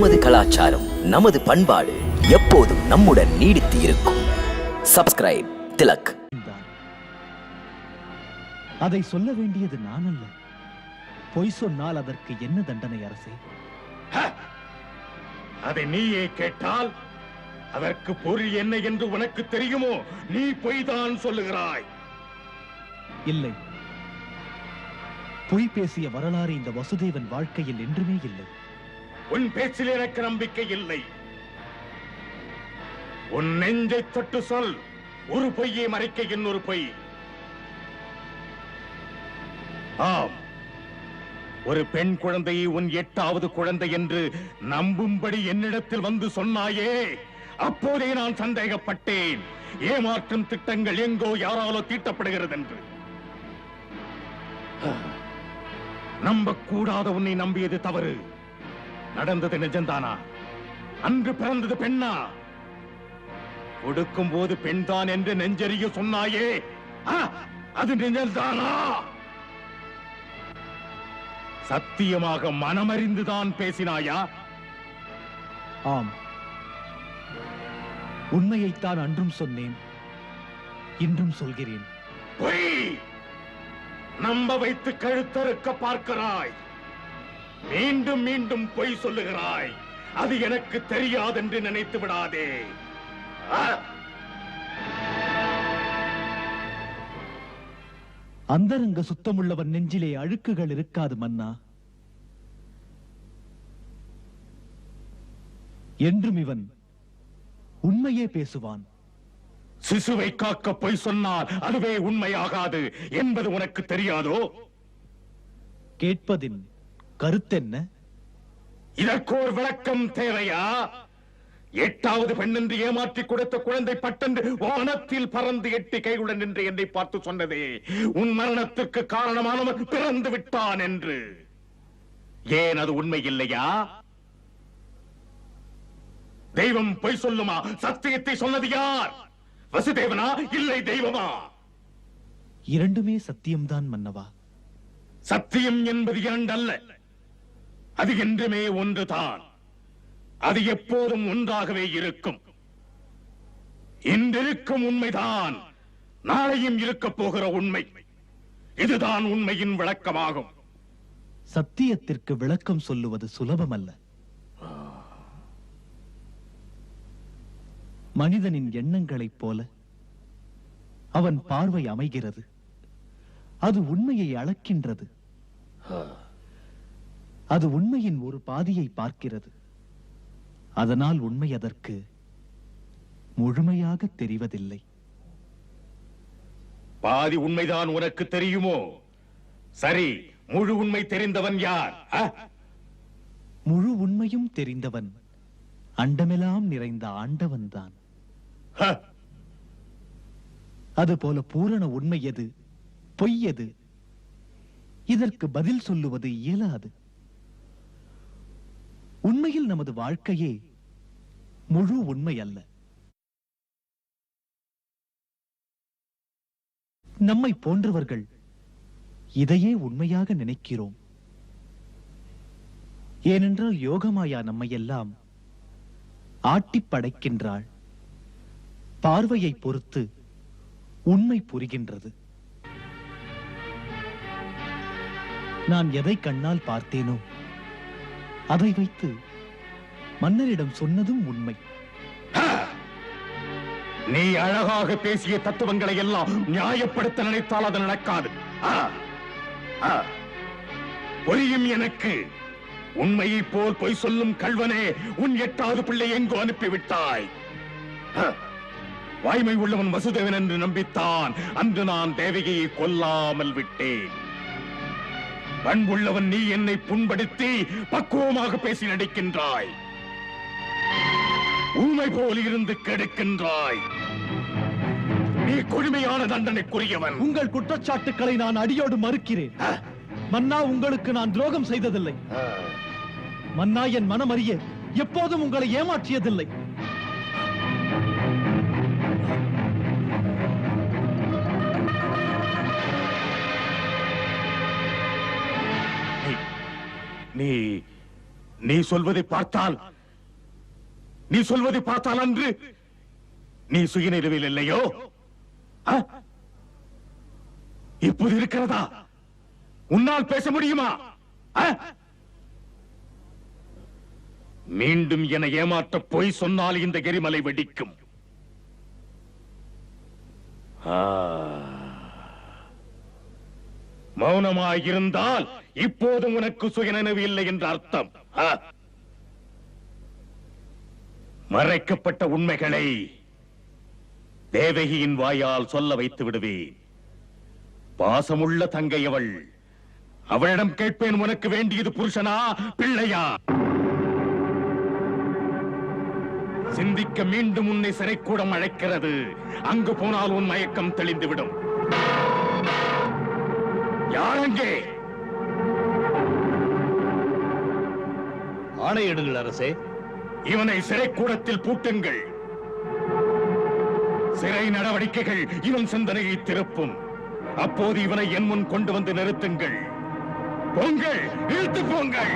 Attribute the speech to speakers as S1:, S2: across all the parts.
S1: நமது கலாச்சாரம் நமது பண்பாடு எப்போதும் நம்முடன் நீடித்து இருக்கும் சப்ஸ்கிரைப் திலக்
S2: அதை சொல்ல வேண்டியது நான் அல்ல பொய் சொன்னால் அதற்கு என்ன தண்டனை அரசே?
S3: அதை நீயே கேட்டால் அதற்கு பொருள் என்ன என்று உனக்கு தெரியுமோ? நீ பொய்தான் சொல்லுகிறாய்.
S2: இல்லை. பொய் பேசிய வரலாறு இந்த வசுதேவன் வாழ்க்கையில் என்றுமே இல்லை.
S3: உன் பேச்சில் எனக்கு நம்பிக்கை இல்லை. உன் நெஞ்சை தொட்டு சொல். ஒரு பொய்யை மறைக்க இன்னொரு பொய். ஆம். ஒரு பெண் குழந்தையை உன் எட்டாவது குழந்தை என்று நம்பும்படி என்னிடத்தில் வந்து சொன்னாயே அப்போதே நான் சந்தேகப்பட்டேன். ஏமாற்றும் திட்டங்கள் எங்கோ யாராலோ தீட்டப்படுகிறது என்று. நம்பக்கூடாத உன்னை நம்பியது தவறு. நடந்தது நிஜம்தானா? அன்று பிறந்தது பெண்ணா? கொடுக்கும் போது பெண்தான் என்று நெஞ்சறிய சொன்னாயே ஆ, அது நிஜம்தானா? சத்தியமாக மனமறிந்துதான் பேசினாயா?
S2: ஆம். உண்மையைத்தான் அன்றும் சொன்னேன் இன்றும் சொல்கிறேன்.
S3: நம்ப வைத்து கழுத்தறுக்க பார்க்கிறாய். மீண்டும் மீண்டும் பொய் சொல்லுகிறாய். அது எனக்கு தெரியாதென்று நினைத்து விடாதே!
S2: அந்தரங்க சுத்தமுள்ளவன் நெஞ்சிலே அழுக்குகள் இருக்காது மன்னா. என்றும் இவன் உண்மையே பேசுவான்.
S3: சிசுவை காக்க பொய் சொன்னால் அதுவே உண்மையாகாது என்பது உனக்கு தெரியாதோ?
S2: கேட்பதின் கருத்தென்ன?
S3: இதற்கோர் விளக்கம் தேவையா? எட்டாவது பெண்ணென்று ஏமாற்றி கொடுத்த குழந்தை பட்டென்று வானத்தில் பறந்து எட்டி கையுடன் நின்று என்னை பார்த்து சொன்னதே. உன் மரணத்திற்கு காரணமானவன் பிறந்து விட்டான் என்று. ஏன் அது உண்மை இல்லையா? தெய்வம் பொய் சொல்லுமா? சத்தியத்தை சொன்னது யார்? வசுதேவனா? இல்லை தெய்வமா?
S2: இரண்டுமே சத்தியம்தான் மன்னவா?
S3: சத்தியம் என்பது இரண்டல்ல. அது என்றுமே ஒன்றுதான். அது எப்போதும் ஒன்றாகவே இருக்கும். இன்றிருக்கும் உண்மைதான். நாளையும் இருக்கப் போகிற உண்மை. இதுதான் உண்மையின் விளக்கமாகும்.
S2: சத்தியத்திற்கு விளக்கம் சொல்லுவது சுலபமல்ல. மனிதனின் எண்ணங்களைப் போல அவன் பார்வை அமைகிறது. அது உண்மையை அளக்கின்றது. அது உண்மையின் ஒரு பாதியை பார்க்கிறது. அதனால் உண்மை அதற்கு முழுமையாக தெரிவதில்லை.
S3: பாதி உண்மைதான் உனக்கு தெரியுமோ? சரி முழு உண்மை தெரிந்தவன் யார்?
S2: முழு உண்மையும் தெரிந்தவன் அண்டமெல்லாம் நிறைந்த ஆண்டவன்தான்.
S3: ஹ!
S2: அதுபோல பூரண உண்மை எது? பொய் எது? இதற்கு பதில் சொல்லுவது இயலாது. உண்மையில் நமது வாழ்க்கையே முழு உண்மை அல்ல. நம்மை போன்றவர்கள் இதையே உண்மையாக நினைக்கிறோம். ஏனென்றால் யோகமாயா நம்மையெல்லாம் ஆட்டிப் படைக்கின்றாள். பார்வையை பொறுத்து உண்மை புரிகின்றது. நான் எதை கண்ணால் பார்த்தேனோ அதை வைத்து மன்னரிடம் சொன்னதும் உண்மை.
S3: நீ அழகாக பேசிய தத்துவங்களை எல்லாம் நியாயப்படுத்த நினைத்தால் அது நடக்காது. ஆ! ஆ! எனக்கு. உண்மையைப் போல் பொய் சொல்லும் கல்வனே உன் எட்டாவது பிள்ளை எங்கோ அனுப்பிவிட்டாய். வாய்மை உள்ளவன் வசுதேவன் என்று நம்பித்தான். அன்று நான் தேவகியை கொல்லாமல் விட்டேன். பண்புள்ளவன் நீ என்னை புண்படுத்தி பக்குவமாக பேசி நடிக்கின்றாய். ஊமை போல் இருந்து கெடுக்கின்றாய். நீ கொடுமையான தண்டனைக்குரியவன்.
S2: உங்கள் குற்றச்சாட்டுக்களை நான் அடியோடு மறுக்கிறேன். மன்னா உங்களுக்கு நான் துரோகம் செய்ததில்லை. மன்னா என் மனம் அறிய எப்போதும் உங்களை ஏமாற்றியதில்லை.
S3: நீ நீ சொல்வதை பார்த்தால் நீ சொல்வதை பார்த்தால் அன்று நீ சுயநினைவில் இல்லையோ? இப்போது இருக்கிறதா? உன்னால் பேச முடியுமா? மீண்டும் என ஏமாற்ற போய் சொன்னால் இந்த எரிமலை வெடிக்கும். மௌனமாயிருந்தால் இப்போதும் உனக்கு சுயநினைவு இல்லை என்ற அர்த்தம். ஆ. மறைக்கப்பட்ட உண்மைகளை தேவகியின் வாயால் சொல்ல வைத்து விடுவேன். பாசமுள்ள தங்கை அவள். அவளிடம் கேட்பேன் உனக்கு வேண்டியது புருஷனா பிள்ளையா? சிந்திக்க மீண்டும் உன்னை சிறைக்கூடம் அழைக்கிறது. அங்கு போனால் உன் மயக்கம் தெளிந்துவிடும். யாரங்கே
S2: ஆணையிடுங்கள் அரசே.
S3: இவனை சிறைக்கூடத்தில் பூட்டுங்கள். சிறை நடவடிக்கைகள் இவன் சிந்தனையை திருப்பும். அப்போது இவனை என் முன் கொண்டு வந்து நிறுத்துங்கள். போங்கள் இழுத்து போங்கள்.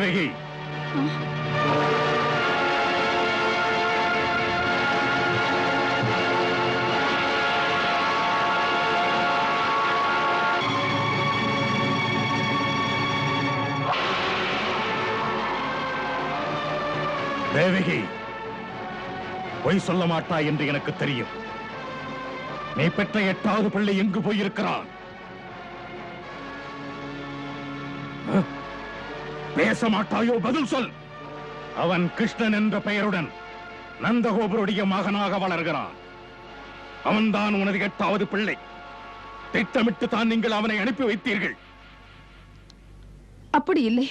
S3: தேவகி தேவகி பொய் சொல்ல மாட்டாய் என்று எனக்கு தெரியும் நீ பெற்ற எட்டாவது பிள்ளை எங்கு போயிருக்கிறான் Huh? பேச மாட்டாயோ பதில் சொல். அவன் கிருஷ்ணன் என்ற பெயருடன் நந்தகோபருடைய மகனாக வளர்கிறான். அவன்தான் உனது எட்டாவது பிள்ளை. திட்டமிட்டு தான் நீங்கள் அவனை அனுப்பி வைத்தீர்கள்.
S4: அப்படி இல்லை.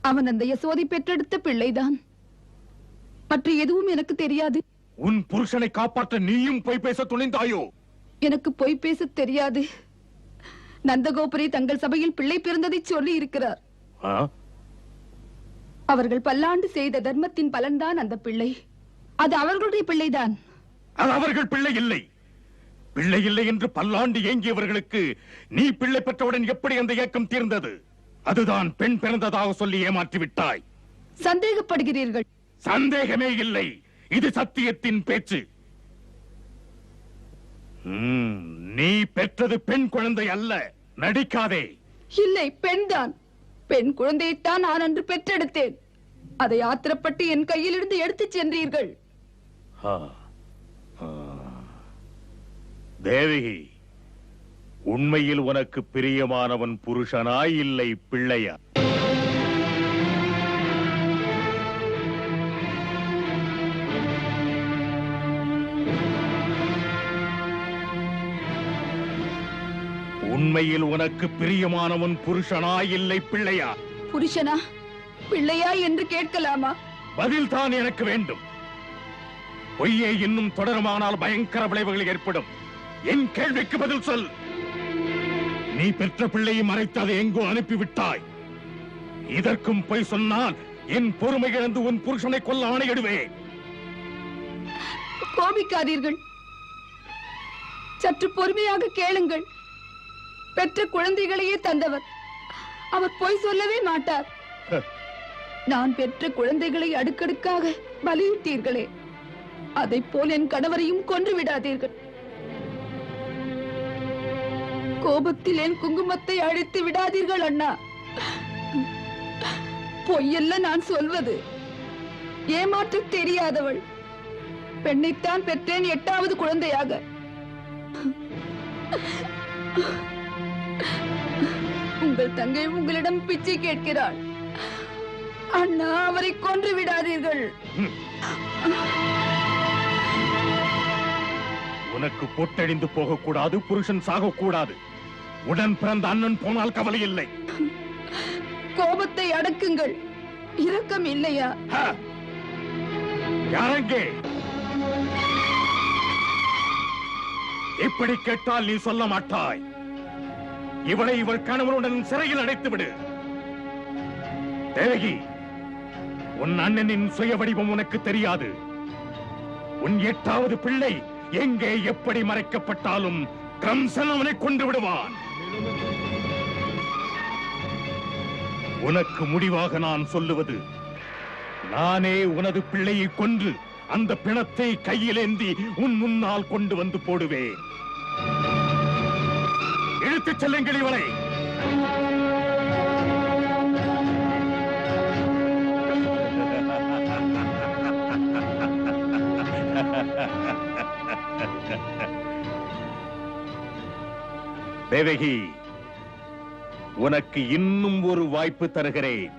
S4: அவன் அந்த யசோதை பெற்றெடுத்த பிள்ளைதான். மற்ற எதுவும் எனக்கு தெரியாது.
S3: உன் புருஷனை காப்பாற்ற நீயும் போய் பேச துணிந்தாயோ?
S4: எனக்கு பொய் பேசத் தெரியாது. நந்தகோபுரி தங்கள் சபையில் பிள்ளை பிறந்ததை சொல்லி இருக்கிறார்? அவர்கள் பல்லாண்டு செய்த தர்மத்தின் பலன்தான் அந்த பிள்ளை. அது அவர்களுடைய பிள்ளைதான்.
S3: அது அவர்கள் பிள்ளை இல்லை. பிள்ளை இல்லை என்று பல்லாண்டு ஏங்கியவர்களுக்கு நீ பிள்ளை பெற்றவுடன் எப்படி அந்த ஏக்கம் தீர்ந்தது? அதுதான் பெண் பிறந்ததாக சொல்லி ஏமாற்றி விட்டாய்
S4: சந்தேகப்படுகிறீர்கள்.
S3: சந்தேகமே இல்லை. இது சத்தியத்தின் பேச்சு. நீ பெற்றது பெண் குழந்தை அல்ல. நடிக்காதே.
S4: இல்லை பெண்தான். பெண் குழந்தையைத்தான் நான் அன்று பெற்றெடுத்தேன். அதை ஆத்திரப்பட்டு என் கையிலிருந்து எடுத்துச் சென்றீர்கள்.
S3: தேவகி உண்மையில் உனக்கு பிரியமானவன் புருஷனாய் இல்லை பிள்ளையா? உண்மையில் உனக்கு பிரியமானவன் புருஷனாய் இல்லை பிள்ளையா?
S4: புருஷனா? பிள்ளையா என்று கேட்கலாமா?
S3: பதில் தான் எனக்கு வேண்டும். பொய்யே இன்னும் தொடருமானால் பயங்கர விளைவுகள் ஏற்படும். என் கேள்விக்கு பதில் சொல். நீ பெற்ற பிள்ளையை மறைத்து அதை எங்கோ அனுப்பிவிட்டாய். இதற்கும் பொய் சொன்னால் என் பொறுமை இழந்து உன் புருஷனை கொல்ல ஆணையிடுவேன்.
S4: கோபிக்காதீர்கள். சற்று பொறுமையாக கேளுங்கள். பெற்ற குழந்தைகளையே தந்தவர். அவர் போய் சொல்லவே மாட்டார். நான் பெற்ற குழந்தைகளை அடுக்கடுக்காக பலியிட்டீர்களே. அதைப் போல் என் கணவரையும் கொன்று விடாதீர்கள். கோபத்தில் என் குங்குமத்தை அழித்து விடாதீர்கள் அண்ணா. பொய்யல்ல நான் சொல்வது. ஏமாற்ற தெரியாதவள். பெண்ணைத்தான் பெற்றேன் எட்டாவது குழந்தையாக. உங்கள் தங்கை உங்களிடம் பிச்சை கேட்கிறாள். அண்ணா அவரை கொன்று விடாதீர்கள்.
S3: உனக்கு பொட்டழிந்து போகக்கூடாது புருஷன் சாகக்கூடாது. உடன் பிறந்த அண்ணன் போனால் கவலை இல்லை.
S4: கோபத்தை அடக்குங்கள். இரக்கம் இல்லையா?
S3: யாரங்கே? இப்படி கேட்டால் நீ சொல்ல மாட்டாய். இவளை இவள் கணவனுடன் சிறையில் அடைத்து விடு தேவகி உன் அண்ணனின் சுய வடிவம் உனக்கு தெரியாது. உன் எட்டாவது பிள்ளை எங்கே எப்படி மறைக்கப்பட்டாலும் கம்சன் அவனை கொண்டு விடுவான். உனக்கு முடிவாக நான் சொல்லுவது நானே உனது பிள்ளையை கொன்று அந்த பிணத்தை கையிலேந்தி உன் முன்னால் கொண்டு வந்து போடுவேன். இழுத்துச் செல்லுங்கள் இவளை. தேவகி உனக்கு இன்னும் ஒரு வாய்ப்பு தருகிறேன்.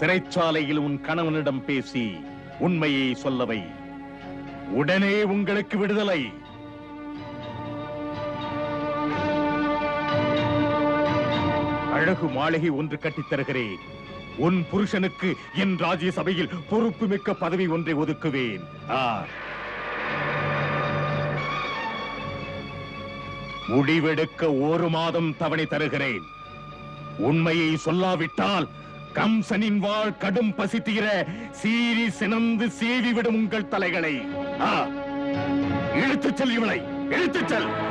S3: சிறைச்சாலையில் உன் கணவனிடம் பேசி உண்மையை சொல்லவை. உடனே உங்களுக்கு விடுதலை. அழகு மாளிகை ஒன்று கட்டித் தருகிறேன். உன் புருஷனுக்கு என் ராஜ்யசபையில் பொறுப்பு மிக்க பதவி ஒன்றை ஒதுக்குவேன். முடிவெடுக்க ஒரு மாதம் தவணை தருகிறேன். உண்மையை சொல்லாவிட்டால் கம்சனின் வாழ் கடும் பசி தீர சீறி சினந்து சீவி விடும் உங்கள் தலைகளை. ஆ. இழுத்துச் செல் இவளை. இழுத்துச் செல்.